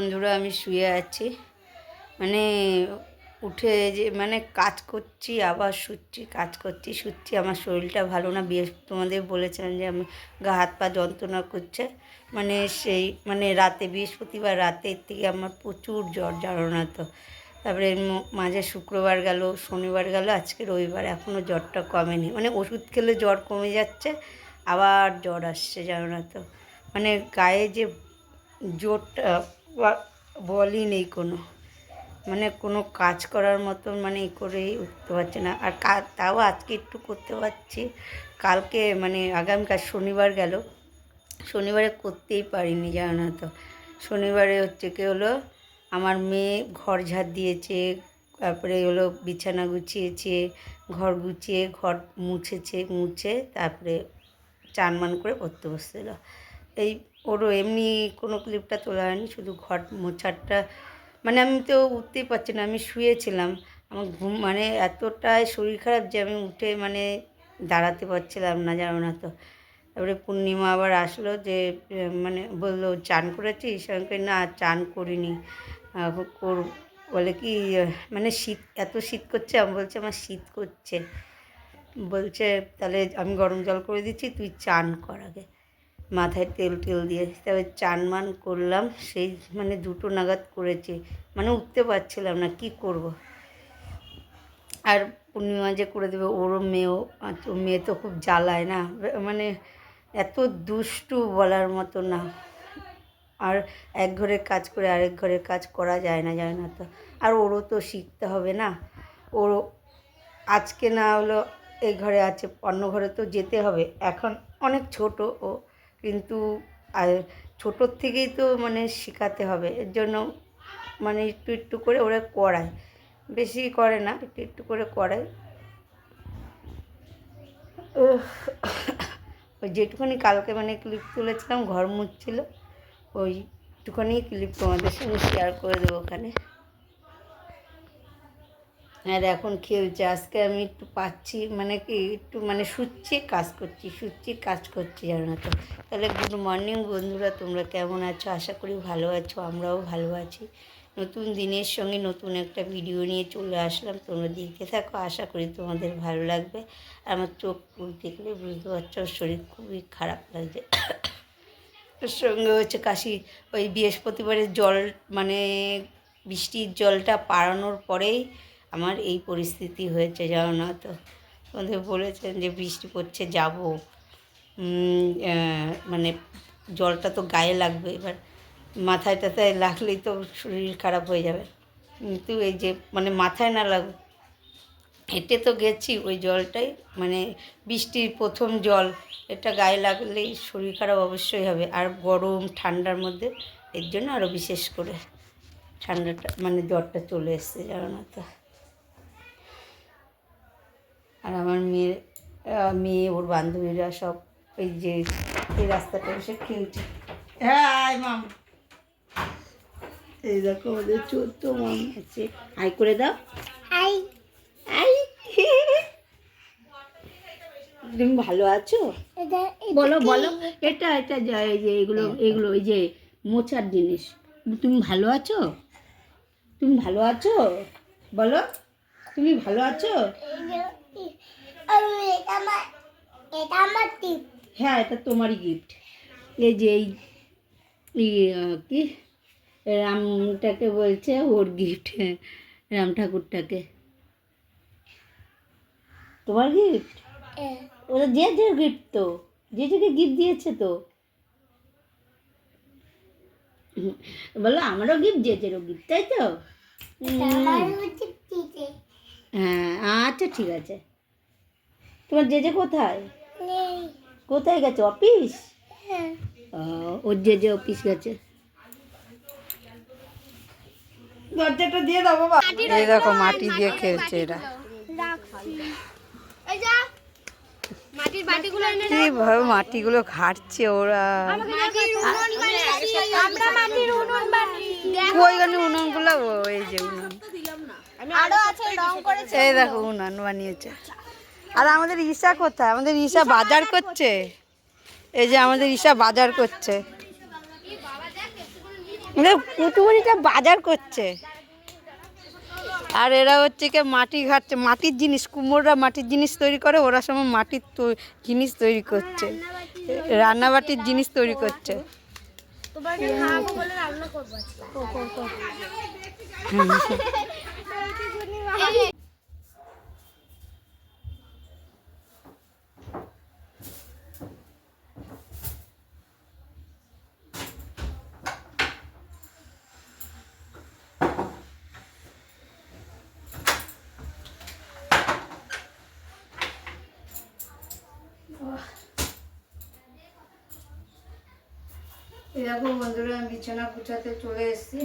বন্ধুরা, আমি শুয়ে আছি। মানে উঠে যে মানে কাজ করছি, আবার শুচ্ছি, কাজ করছি, শুচ্ছি। আমার শরীরটা ভালো না। বিয়ে, তোমাদের বলেছিলাম যে, আমি গা হাত পা যন্ত্রণা করছে। মানে সেই মানে রাতে, বৃহস্পতিবার রাতের থেকে আমার প্রচুর জ্বর জ্বালানো তো। তারপরে মাঝে শুক্রবার গেল, শনিবার গেল, আজকে রবিবার। এখনও জ্বরটা কমেনি। মানে ওষুধ খেলে জ্বর কমে যাচ্ছে, আবার জ্বর আসছে, জানো না তো। মানে গায়ে যে জোরটা বলই নেই কোনো। মানে কোনো কাজ করার মতন মানে করেই উঠতে পারছে না। আর তাও আজকে একটু করতে পারছি। কালকে মানে আগামীকাল শনিবার গেল। শনিবারে করতেই পারিনি জানো না তো। শনিবারে হচ্ছে কি হলো, আমার মেয়ে ঘর ঝাড় দিয়েছে, তারপরে হলো বিছানা গুছিয়েছে, ঘর গুছিয়ে ঘর মুছেছে, মুছে তারপরে চান মান করে পড়তে বসছিল। এই ওরও এমনি কোনো ক্লিপটা তোলা হয়নি শুধু ঘর মোছারটা। মানে আমি তো উঠতেই পারছি না আমি শুয়েছিলাম। আমার ঘুম মানে এতটাই শরীর খারাপ যে আমি উঠে মানে দাঁড়াতে পারছিলাম না জানো না তো। তারপরে পূর্ণিমা আবার আসলো যে মানে বলল চান করেছিস? কই, না চান করিনি। কর বলে কি মানে শীত এত শীত করছে? আমি বলছি আমার শীত করছে। বলছে তাহলে আমি গরম জল করে দিচ্ছি তুই চান কর আগে। মাথায় তেল টেল দিয়ে তবে চান মান করলাম, সেই মানে দুটো নাগাদ করেছি। মানে উঠতে পারছিলাম না, কি করব। আর পূর্ণিমা যে করে দেবে, ওরও মেয়েও মেয়ে তো খুব জ্বালায় না। মানে এত দুষ্টু বলার মতো না। আর এক ঘরের কাজ করে আরেক ঘরের কাজ করা যায় না যায় না তো। আর ওরও তো শিখতে হবে না। ওরও আজকে না হলো এই ঘরে আছে, অন্য ঘরে তো যেতে হবে। এখন অনেক ছোট ও কিন্তু আর ছোটোর থেকেই তো মানে শেখাতে হবে। এর জন্য মানে একটু একটু করে ওরা করায়। বেশি করে না, একটু একটু করে করায়। ওই যেটুখানি কালকে মানে ক্লিপ তুলেছিলাম, ঘর মুছছিল ওইটুখানি ক্লিপ তোমাদের সঙ্গে শেয়ার করে দেবো ওখানে। আর এখন খেলছে আজকে আমি একটু পাচ্ছি মানে কি একটু মানে শুচ্ছি, কাজ করছি, শুচ্ছি, কাজ করছি জানো তো। তাহলে গুড মর্নিং বন্ধুরা, তোমরা কেমন আছো? আশা করি ভালো আছো, আমরাও ভালো আছি। নতুন দিনের সঙ্গে নতুন একটা ভিডিও নিয়ে চলে আসলাম। তোমরা দেখতে থাকো, আশা করি তোমাদের ভালো লাগবে। আর আমার চোখ দেখলে বুঝতে পারছ শরীর খুবই খারাপ লাগছে। সঙ্গে হচ্ছে কাশি, ওই বৃহস্পতিবারের জল মানে বৃষ্টির জলটা পাড়ানোর পরেই আমার এই পরিস্থিতি হয়েছে, জানো না তো? তোমাদের বলেছেন যে বৃষ্টি পড়ছে, যাব। মানে জলটা তো গায়ে লাগবে এবার। মাথায় টাথায় লাগলেই তো শরীর খারাপ হয়ে যাবে। কিন্তু এই যে মানে মাথায় না লাগুক হেঁটে তো গেছি, ওই জলটাই মানে বৃষ্টির প্রথম জল, এটা গায়ে লাগলেই শরীর খারাপ অবশ্যই হবে। আর গরম, ঠান্ডার মধ্যে, এর জন্য আরও বিশেষ করে ঠান্ডাটা মানে জ্বরটা চলে এসছে, জানো না তো? আর আমার মেয়ের মেয়ে ওর বান্ধবীরা সব এই যে এই রাস্তাটা এসে খেলছে। হ্যাঁ মাম এই দেখো ওদের চোদ্দ মাম আছে। আই করে দাও। হাই আই। তুমি ভালো আছো? বলো বলো। এটা এটা যা এই যে এগুলো এগুলো ওই যে মোচার জিনিস। তুমি ভালো আছো? তুমি ভালো আছো? বলো। তুমি ভালো আছো? এটা আমার এটা আমার টিপ হ্যাঁ এটা তোমারই গিফট এই যে এই কি? রামটাকে বলছে ওর গিফট রাম ঠাকুরটাকে। তোমার গিফট ওরা যে যে গিফট তো যে যে গিফট দিয়েছে তো। হুম, বলো আমারও গিফট যে যেরও গিফট তাই তো? হ্যাঁ আচ্ছা ঠিক আছে। তোমার যে যে কোথায় কোথায় গেছে? অফিস? হ্যাঁ। ও, ওর যে যে অফিস গেছে। দরজাটা দিয়ে দাও বাবা। এই দেখো মাটি দিয়ে খেলছে এরা। এই যা মাটির বাটিগুলো এনে কীভাবে মাটিগুলো ঘাটছে ওরা। মাটির উনুন বানিয়েছি। আমরা মাটির উনুন বানিয়েছি। ওই উনুনগুলো? ওই যে উনুন। আরও আছে রং করেছে। এই দেখো উনুন বানিয়েছে। আর আমাদের ঈশা কোথায়? আমাদের ঈশা বাজার করছে। এই যে আমাদের ঈশা বাজার করছে। পুটুমুড়িটা বাজার করছে। আর এরা হচ্ছে কি মাটি ঘাটছে। মাটির জিনিস কুমোররা মাটির জিনিস তৈরি করে ওরা সময় মাটির জিনিস তৈরি করছে। রান্নাবাটির জিনিস তৈরি করছে। তোমাকে খাওয়াবো বলে রান্না করব এরকম বন্ধুরা আমি বিছানা গুছাতে চলে এসেছি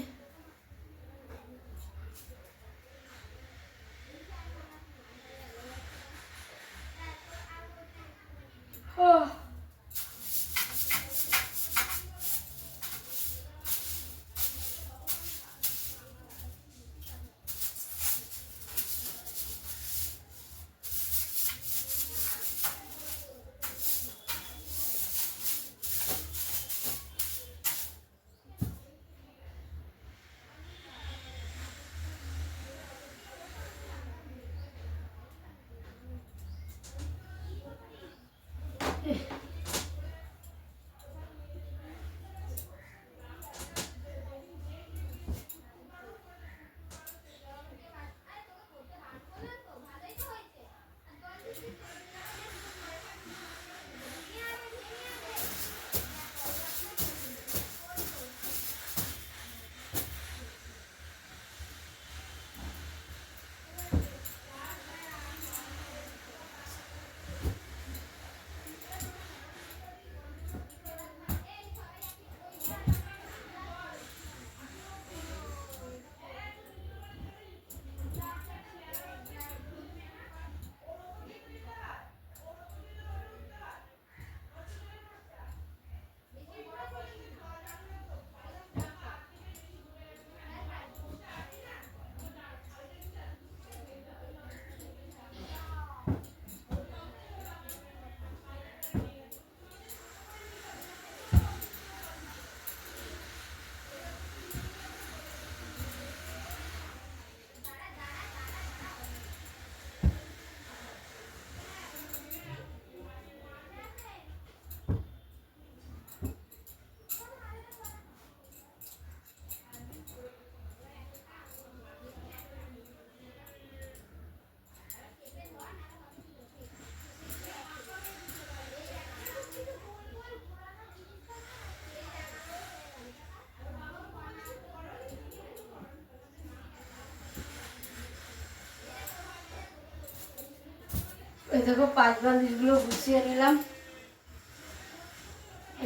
এই দেখো পাঁচ বালিশগুলো গুছিয়ে নিলাম।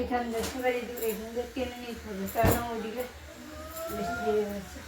এখান পারি এখান থেকে টেনে নিতে হবে, কারণ ওইদিকে বেশি দেরি হয়েছে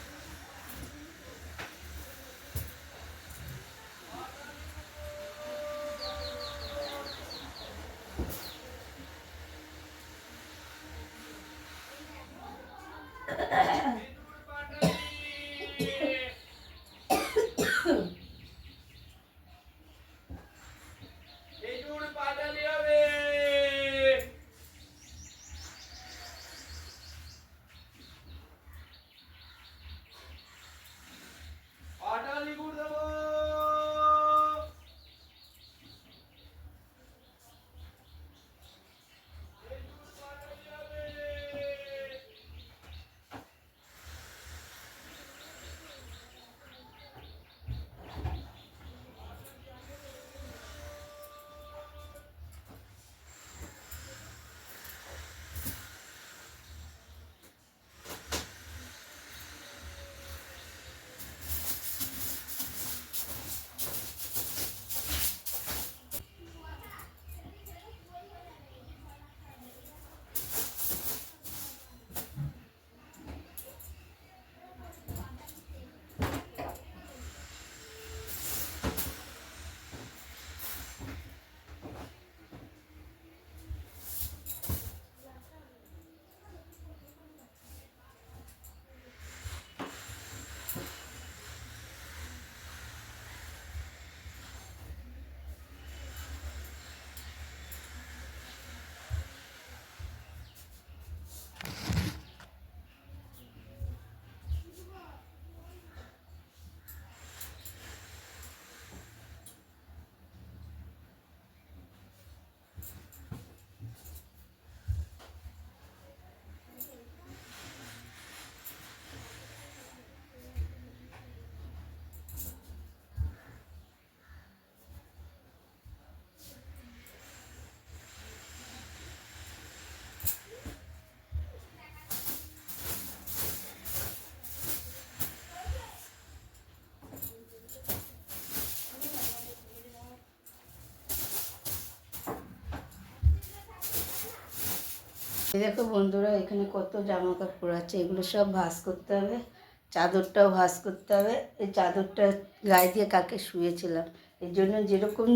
দেখো বন্ধুরা, এখানে কত জামা কাপড় আছে এগুলো সব ভাঁজ করতে হবে। চাদরটাও ভাঁজ করতে হবে। এই চাদরটা গায়ে দিয়ে কাকে শুয়েছিলাম। এর জন্য যেরকম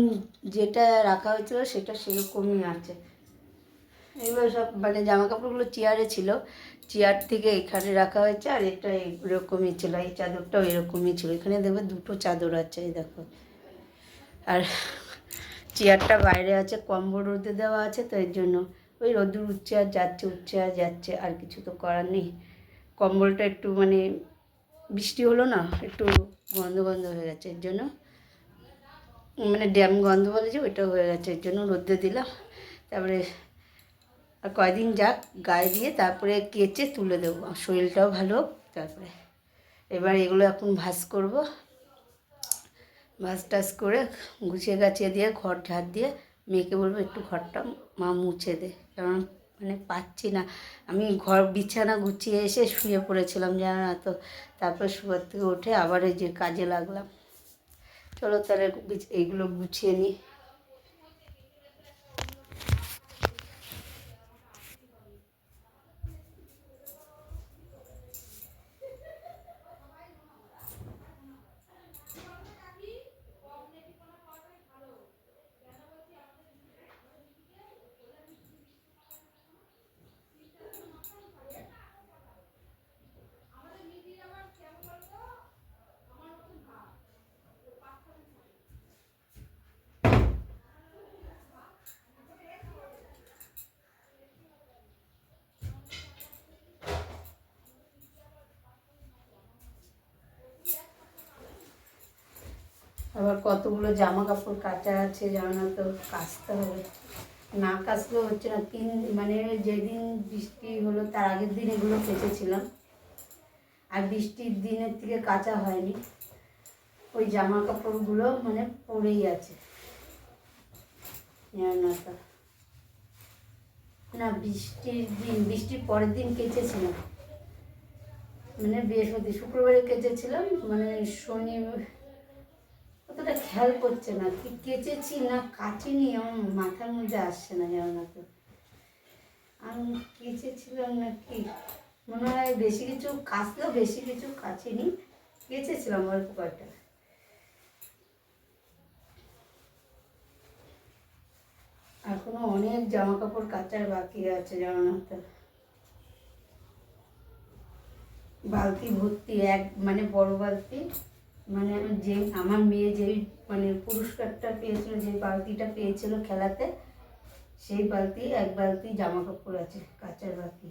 যেটা রাখা হয়েছিল, সেটা সেরকমই আছে। এগুলো সব মানে জামা কাপড়গুলো চেয়ারে ছিল। চেয়ার থেকে এখানে রাখা হয়েছে, আর এটা এরকমই ছিল। এই চাদরটাও এরকমই ছিল। এখানে দেখবে দুটো চাদর আছে, এই দেখো। আর চেয়ারটা বাইরে আছে, কম্বল রোদে দেওয়া আছে, তো এর জন্য ওই রোদ্দুর উঠছে আর যাচ্ছে, উঠছে আর যাচ্ছে, আর কিছু তো করার নেই। কম্বলটা একটু মানে বৃষ্টি হলো না, একটু গন্ধ গন্ধ হয়ে গেছে এর জন্য। মানে ড্যাম গন্ধ বলে যে ওইটা হয়ে গেছে এর জন্য রোদ্দে দিলাম। তারপরে আর কয়দিন যাক গায়ে দিয়ে, তারপরে কেচে তুলে দেবো। শরীরটাও ভালো তারপরে এবার এগুলো এখন ভাজ করব। ভাজ টাজ করে গুছিয়ে গাছিয়ে দিয়ে, ঘর ঝাড় দিয়ে মেয়েকে বলব একটু ঘরটা মা মুছে দে। কারণ মানে পাচ্ছি না। আমি ঘর বিছানা গুছিয়ে এসে শুয়ে পড়েছিলাম জানো না তো? তারপর শুয়ার থেকে উঠে আবার যে কাজে লাগলাম। চলো তাহলে এইগুলো গুছিয়ে নিই। আবার কতগুলো জামা কাপড় কাচা আছে জানো তো, কাচতে হবে। না কাচলেও হচ্ছে না। তিন মানে যেদিন বৃষ্টি হলো, তার আগের দিন এগুলো কেচেছিলাম। আর বৃষ্টির দিনের থেকে কাচা হয়নি। ওই জামা কাপড়গুলো মানে পড়েই আছে। তো। না, বৃষ্টির দিন, বৃষ্টির পরের দিন কেচেছিলাম। মানে বৃহস্পতি, শুক্রবারে কেচেছিলাম। মানে শনি অতটা খেয়াল করছে না, কি কেচেছি না কাচিনি আমার মাথার মধ্যে আসছে না যেন না তো। আমি কেচেছিলাম না কি মনে হয় বেশি কিছু কাচলেও বেশি কিছু কাচিনি, কেচেছিলাম অল্প কয়েকটা। এখনও অনেক জামা কাপড় কাচার বাকি আছে জানো তো। বালতি ভর্তি, এক মানে বড় বালতি। মানে যে আমার মেয়ে যেই মানে পুরস্কারটা পেয়েছিল, যে বালতিটা পেয়েছিল খেলাতে, সেই বালতি, এক বালতি জামা কাপড় আছে, কাঁচার বালতি।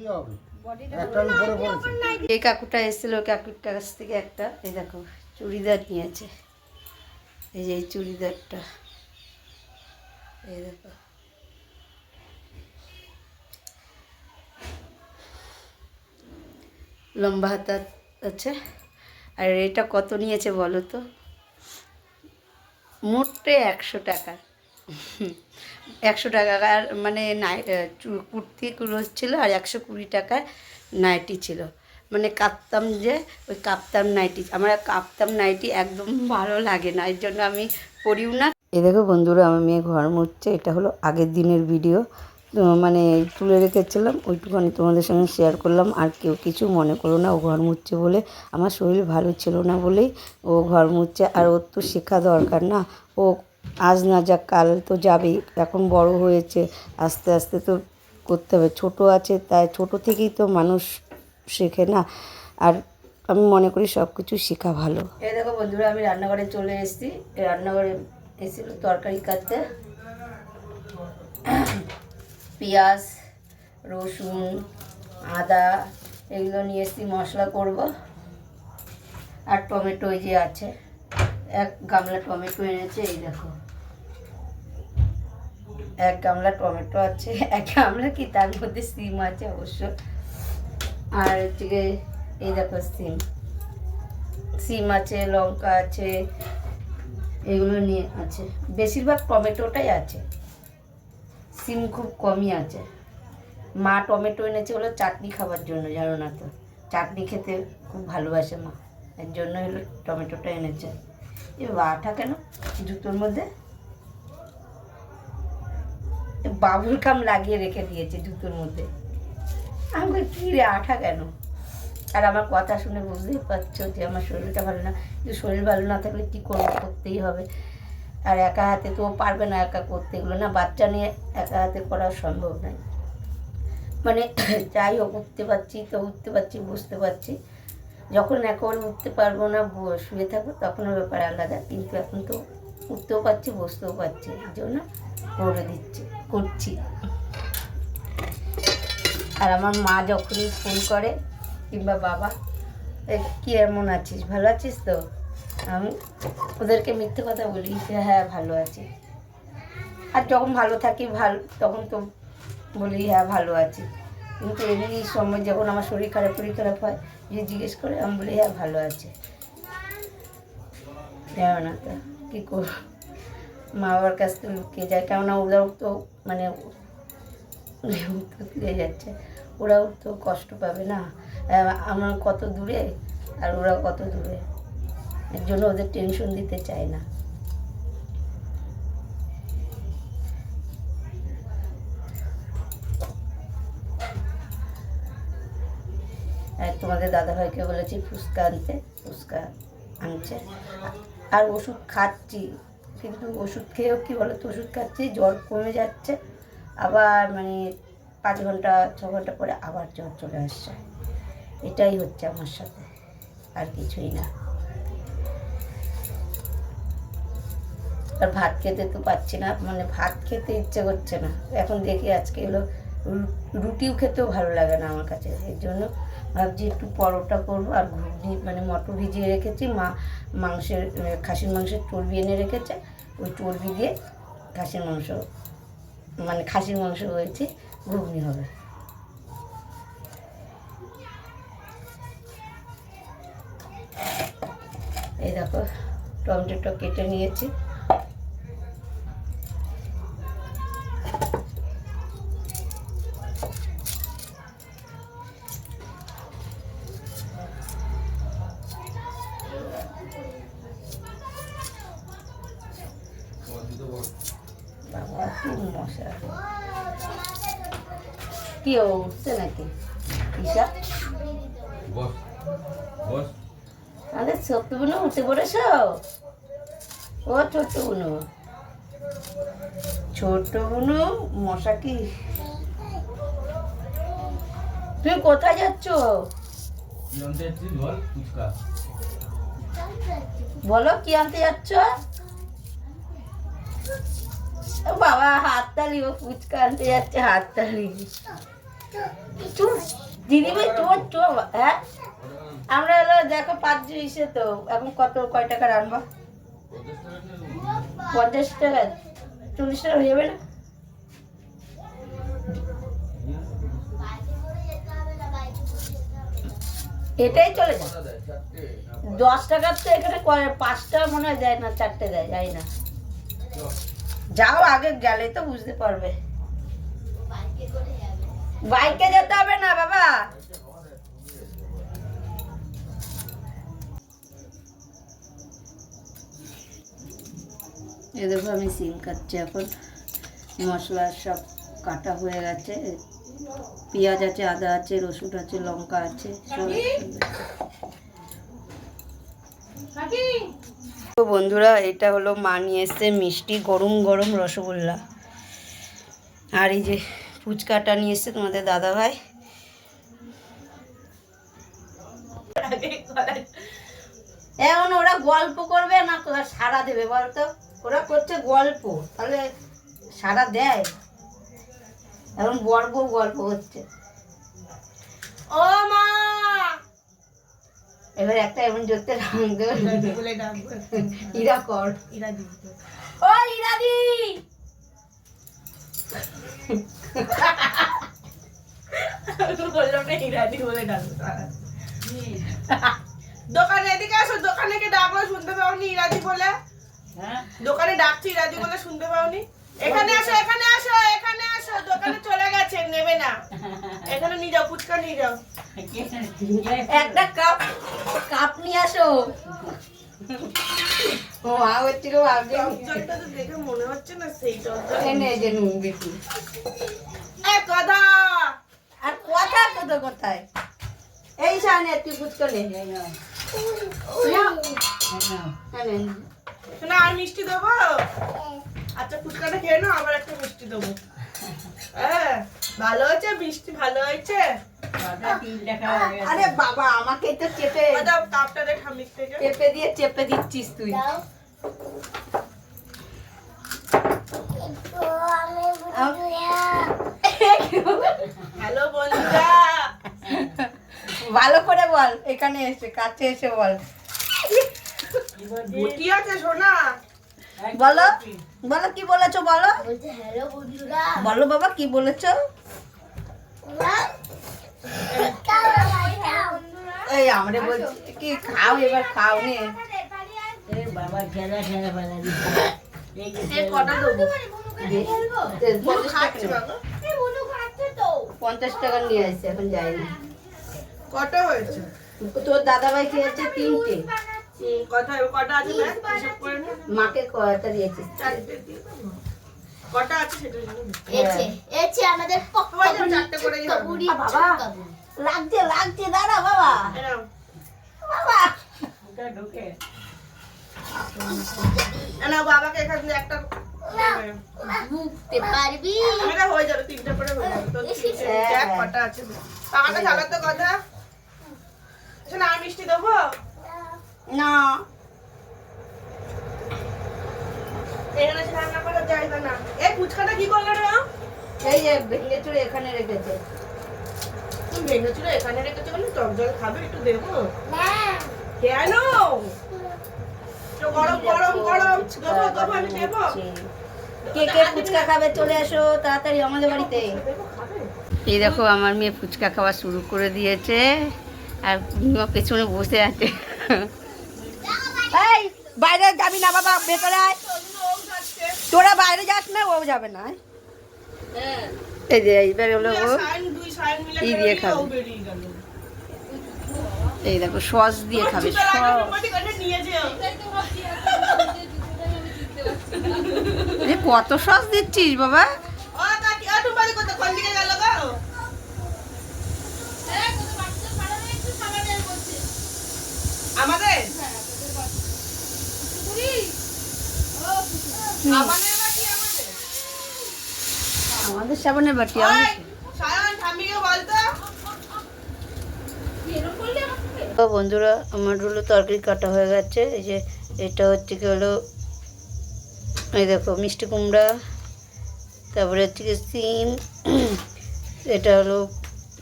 বডি হবে। একটার উপরে পড়েছে। এই কাকুটা এসেছিল কাকুর কাছ থেকে একটা এই দেখো চুড়িদার নিয়েছে। এই যে এই চুড়িদারটা। এই দেখো। লম্বা হাতা আছে। আর এটা কত নিয়েছে বলো তো? মোটে একশো টাকা। একশো টাকার মানে চু- কুর্তিগুলো ছিল আর একশো কুড়ি টাকায় নাইটি ছিল। মানে কাঁপতাম যে, ওই কাঁপতাম নাইটি। আমার কাঁপতাম নাইটি একদম ভালো লাগে না, এর জন্য আমি পরিও না। এ দেখো বন্ধুরা, আমার মেয়ে ঘর মুছছে, এটা হলো আগের দিনের ভিডিও মানে তুলে রেখেছিলাম ওইটুখানি তোমাদের সঙ্গে শেয়ার করলাম। আর কেউ কিছু মনে করো না, ও ঘর মুছছে বলে। আমার শরীর ভালো ছিল না বলেই ও ঘর মুছছে, আর ওর তো শেখা দরকার না। ও আজ না যাক, কাল তো যাবেই। এখন বড় হয়েছে, আস্তে আস্তে তো করতে হবে। ছোট আছে, তাই ছোট থেকেই তো মানুষ শেখে না। আর আমি মনে করি সব কিছু শেখা ভালো। এই দেখো বন্ধুরা, আমি রান্নাঘরে চলে এসেছি। রান্নাঘরে এসেছিল তরকারি কাটতে। পেঁয়াজ, রসুন, আদা, এগুলো নিয়ে এসেছি, মশলা করব। আর টমেটো যে আছে। এক গামলা টমেটো এনেছে, এই দেখো। এক গামলা টমেটো আছে, এক গামলা কি? তার মধ্যে সিম আছে অবশ্য। আর হচ্ছে এই দেখো সিম। সিম আছে, লঙ্কা আছে, এগুলো নিয়ে আছে। বেশিরভাগ টমেটোটাই আছে। সিম খুব কমই আছে। মা টমেটো এনেছে হলো চাটনি খাবার জন্য, জানো না তো? চাটনি খেতে খুব ভালোবাসে মা। এর জন্য হলো টমেটোটা এনেছে। এ বাটা কেন? জুতোর মধ্যে? বাবুল কাম লাগিয়ে রেখে দিয়েছে জুতোর মধ্যে। আমি বলি, কী রে আঠা কেন? আর আমার কথা শুনে বুঝতেই পারছ যে আমার শরীরটা ভালো না। কিন্তু শরীর ভালো না থাকলে কী করব করতেই হবে। আর একা হাতে তো পারবে না একা করতে। এগুলো না বাচ্চা নিয়ে একা হাতে করা সম্ভব নয়। মানে যাই হোক উঠতে পারছি তো উঠতে পারছি বুঝতে পারছি। যখন একেবারে উঠতে পারব না শুয়ে থাকব তখন ওর ব্যাপার আলাদা। কিন্তু এখন তো উঠতেও পারছি বসতেও পারছি এই জন্য করে দিচ্ছি করছি। আর আমার মা যখনই ফোন করে কিংবা বাবা "এ, কি এমন আছিস? ভালো আছিস তো? আমি ওদেরকে মিথ্যে কথা বলি যে হ্যাঁ ভালো আছি। আর যখন ভালো থাকি ভালো তখন তো বলি হ্যাঁ ভালো আছি। কিন্তু এমনি সময় যখন আমার শরীর খারাপ শরীর খারাপ হয় যে জিজ্ঞেস করে, আমি বলি হ্যাঁ ভালো আছে। জানো না তো, কী কর মা বাবার কাছ থেকে লুকিয়ে যায়, কেননা ওরাও তো মানে ফিরে যাচ্ছে। ওরাও তো কষ্ট পাবে না। আমার কত দূরে, আর ওরা কত দূরে। এর জন্য ওদের টেনশন দিতে চায় না। তোমাদের দাদাভাইকে বলেছি ফুচকা আনতে, ফুচকা আনছে। আর ওষুধ খাচ্ছি, কিন্তু ওষুধ খেয়েও কী বলো তো ওষুধ খাচ্ছি, জ্বর কমে যাচ্ছে। আবার মানে পাঁচ ঘণ্টা, ছ ঘণ্টা পরে আবার জ্বর চলে আসছে। এটাই হচ্ছে আমার সাথে, আর কিছুই না। আর ভাত খেতে তো পাচ্ছি না মানে ভাত খেতে ইচ্ছে করছে না। এখন দেখি আজকে রু- রুটিও খেতেও ভালো লাগে না আমার কাছে, এর জন্য ভাবছি একটু পরোটা করব আর ঘুগনি মানে মটর ভিজিয়ে রেখেছি। মা মাংসের খাসির মাংসের চর্বি এনে রেখেছে। ওই চর্বি দিয়ে খাসির মাংস মানে খাসির মাংস হয়েছে, ঘুগনি হবে। এই দেখো, টমেটোটা কেটে নিয়েছি। ও ছোট্ট বোনু ছোট্ট বোনু মশা কি? তুমি কোথায় যাচ্ছ? বল কি আনতে যাচ্ছ? ও বাবা হাততালি ও ফুচকা আনতে যাচ্ছে হাততালি। দিদিভাই চোর চোর হ্যাঁ? আমরা হলো দেখো পাঁচ ইসে তো এখন কত কয় টাকা রানবো পঞ্চাশ টাকা চল্লিশ টাকা হয়ে যাবে না? এটাই চলে যায়। দশ টাকার তো এখানে পাঁচটা মনে হয় দেয় না, চারটে দেয় যাই না। যাও, আগে গেলে তো বুঝতে পারবে। বাইকে যেতে হবে না, বাবা। এ দেখো আমি সিম কাটছি এখন। মশলা সব কাটা হয়ে গেছে। পেঁয়াজ আছে আদা আছে রসুন আছে লঙ্কা আছে। তো বন্ধুরা এটা হলো মা নিয়ে এসছে মিষ্টি গরম গরম রসগোল্লা। আর এই যে ফুচকাটা নিয়ে এসছে তোমাদের দাদা ভাই এখন ওরা গল্প করবে না সারা দেবে বলতো? ওরা করছে গল্প তাহলে সারা দেয়। এখন গল্প গল্প হচ্ছে। ও মা! এবার একটা এমন জোরতে রাং দেবে। বলে ডাকবো ইরা কর। ও ইরাদি বললাম না ইরাদি বলে ডাকবো দোকানে এদিকে আসো দোকানে কে ডাকলো শুনতে পাওনি ইরাদি বলে। দোকানে ডাকছি ইরাদি বলে শুনতে পাওনি। এখানে আসো এখানে আসো এখানে আসো দোকানে চলে গেছে নেবে না। এখানে নিয়ে যাও ফুচকা নিয়ে যাও। একটা কাপ কাপ নিয়ে আসো। ও মা হচ্ছে গো ভাবছে জলটা তো দেখে মনে হচ্ছে না সেই জলটা এনে যে নুন বেশি। এ কথা। আর কথা কত কোথায়? এই সামনে তুই ফুচকা নে। শোনা আর মিষ্টি দেবো? আচ্ছা ফুচকাটা খেয়ে নাও আবার একটা মিষ্টি দেবো। হ্যাঁ ভালো হয়েছে? মিষ্টি ভালো হয়েছে? আরে বাবা আমাকে তো চেপে দাও কাপটা দে চেপে দিয়ে চেপে দিচ্ছিস তুই। হ্যালো বন্ধুরা। ভালো করে বল এখানে এসে কাছে এসে বল। বটি আছে সোনা। বলো বলো কি বলেছ বলো? বলো বাবা কি বলেছ? এই আমরা বলছি কি খাও এবার খাও নে। এ কটা দেবো? পঞ্চাশ টাকা পঞ্চাশ নিয়ে আসছে এখন যাইনি কটা হয়েছে? তোর দাদা ভাই খেয়েছে তিনটে। হুম, কটা কটা আছে হিসাব করে নে। মাকে কয়টা দিয়েছিস? চারটে দিয়ে কটা আছে সেটা এছে এছে আমাদের সবাই চারটে করেই হবে। বাবা। লাগছে লাগছে দাঁড়া বাবা। বাবা। এ নাও, বাবাকে এখান থেকে একটা মুখতে পারবি। এটা হয়ে যাবে তিনটে করে হয়ে যাবে। হ্যাঁ, হ্যাঁ। কটা আছে। টাকাটা চালাতে কথা? শোনা আর মিষ্টি দেবো? না। এখানে রান্না করার জায়গা না। এই ফুচকাটা কি করলে রে? এই যে ভেঙে চুড়ে এখানে রেখেছে। তুমি ভেঙেছিল এখানে রেখেছো বলে টক জল খাবে একটু দেবো। কেন? গরম গরম গরম। দেবো দেবো আমি দেবো। কে কে ফুচকা খাবে চলে আসো তাড়াতাড়ি আমাদের বাড়িতে। এই দেখো আমার মেয়ে ফুচকা খাওয়া শুরু করে দিয়েছে। আর কুমিও পেছনে বসে আছে। বাইরে যাবি না বাবা ভেতরে আয়। তোরা বাইরে যাস না ও যাবে না এই যে এইবার হলো ও সাইন দুই সাইন মিলে ই দিয়ে খাবে। এই দেখো সস দিয়ে খাবে কত সস দিচ্ছিস বাবা? গো? আমাদের? আমাদের সাবানের বাটি তো বন্ধুরা আমার হলো তরকারি কাটা হয়ে গেছে। এই যে এটা হচ্ছে কি হলো এই দেখো মিষ্টি কুমড়া তারপরে হচ্ছে কি সিম এটা হলো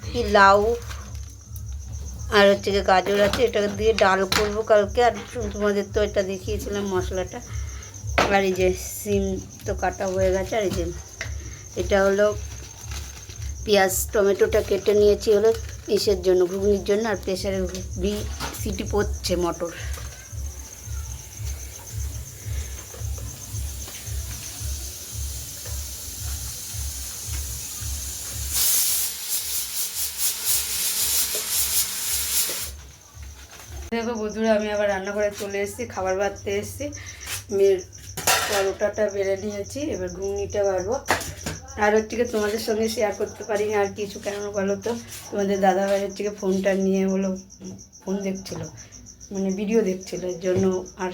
কি লাউ আর হচ্ছে গিয়ে গাজর আছে, এটা দিয়ে ডাল করব কালকে। আর তোমাদের তো এটা দেখিয়েছিলাম মশলাটা। আর এই যে সিম তো কাটা হয়ে গেছে, আর এই যে এটা হলো পেঁয়াজ, টমেটোটা কেটে নিয়েছি হলো, ইসের জন্য, ঘুগনির জন্য, আর প্রেশারে বি সিটি পড়ছে মটর। বন্ধুরা আমি আবার রান্না করে চলে এসেছি, খাবার বাড়তে এসেছি। মেয়ের পরোটাটা বেড়ে নিয়েছি, এবার ঘুগনিটা বাড়বো। আর হচ্ছে তোমাদের সঙ্গে শেয়ার করতে পারি না, আর কিছু কেন বলো তো? তোমাদের দাদা ভাই হচ্ছে ফোনটা নিয়ে হলো ফোন দেখছিল মানে ভিডিও দেখছিল, এর জন্য আর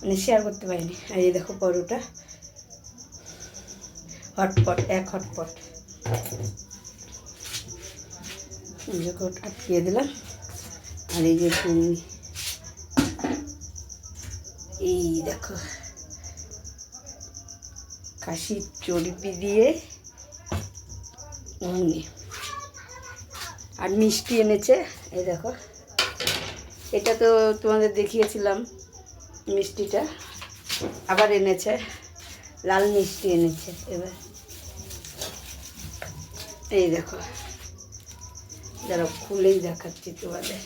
মানে শেয়ার করতে পারিনি। আর এই দেখো পরোটা। হটপট, এক হটপট। আটকিয়ে দিলাম। আর এই যে এই দেখো খাসির চর্বি দিয়ে ঘুগনি আর মিষ্টি এনেছে, এই দেখো। এটা তো তোমাদের দেখিয়েছিলাম, মিষ্টিটা। আবার এনেছে, লাল মিষ্টি এনেছে এবার। এই দেখো, যারা খুলেই দেখাচ্ছি তোমাদের।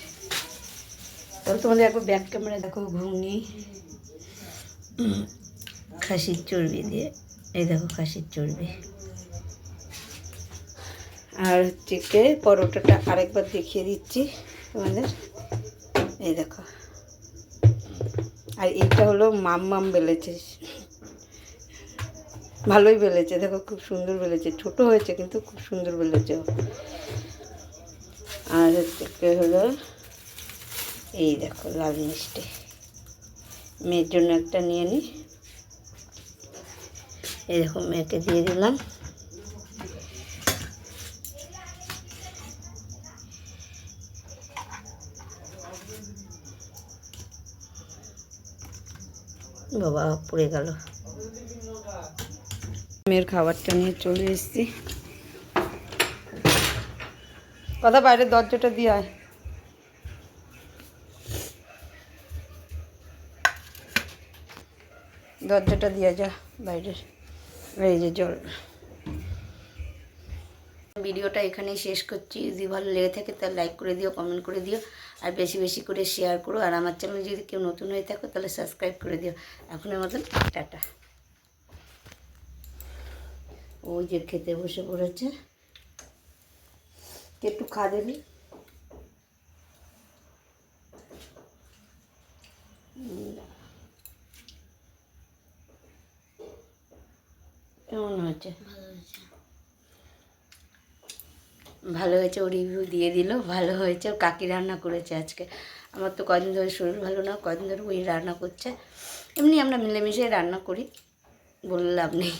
তবে তোমাদের একবার ব্যাক ক্যামেরা দেখো, ঘুগনি। খাসির চর্বি দিয়ে, এই দেখো খাসির চর্বি। আর হচ্ছে পরোটাটা আরেকবার দেখিয়ে দিচ্ছি তোমাদের। এই দেখো। আর এইটা হলো মাম মাম বেলেছে। ভালোই বেলেছে, দেখো খুব সুন্দর বেলেছে। ছোট হয়েছে কিন্তু খুব সুন্দর বেলেছে। আর হচ্ছে হলো এই দেখো লাল মিষ্টি। মেয়ের জন্য একটা নিয়ে নিই এরকম মেয়েকে দিয়ে দিলাম। বাবা পড়ে গেল। মেয়ের খাবারটা নিয়ে চলে এসেছি। কথা বাইরে দরজাটা দিয়ে আয়। দরজাটা দিয়ে যা বাইরে। এই যে জল। ভিডিওটা এখানেই শেষ করছি। যদি ভালো লেগে থাকে তাহলে লাইক করে দিও কমেন্ট করে দিও, আর বেশি বেশি করে শেয়ার করো। আর আমার চ্যানেল যদি কেউ নতুন হয়ে থাকো তাহলে সাবস্ক্রাইব করে দিও। এখনের মতন টাটা। ওই যে খেতে বসে পড়েছে। একটু খা দেবে? কেমন হয়েছে? ভালো হয়েছে। ও রিভিউ দিয়ে দিল, ভালো হয়েছে, ও কাকি রান্না করেছে আজকে। আমার তো কদিন ধরে শরীর ভালো না, কদিন ধরে ওই রান্না করছে। এমনি আমরা মিলেমিশে রান্না করি, বললাম নেই।